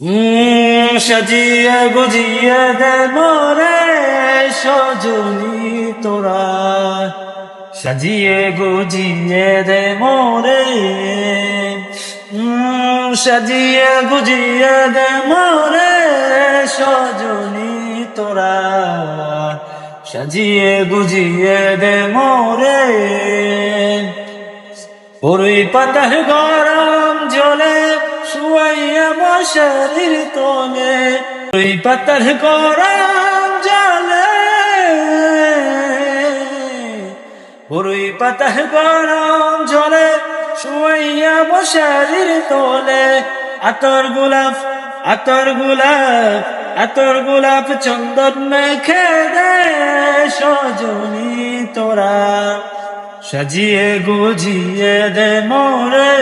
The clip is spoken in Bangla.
সাজিয়ে গুজিয়ে দে মোরে সজনী তোরা। সাজিয়ে গুজিয়ে দে মোরে। সাজিয়ে গুজিয়ে দে মোরে সজনী তোরা। সাজিয়ে গুজিয়ে দে মোরে। পুরুই পাতার গরম জলে শুয়াইয়া মশারির তোলে? পুরুই পাতার গরম জলে। পুরুই পাতার গরম জলে শুয়াইয়া মশারির তোলে। আতর গোলাপ আতর গোলাপ আতর গোলাপ চন্দন মেখে দে সজনী তোরা। সাজিয়ে গুজিয়ে দে মোরে।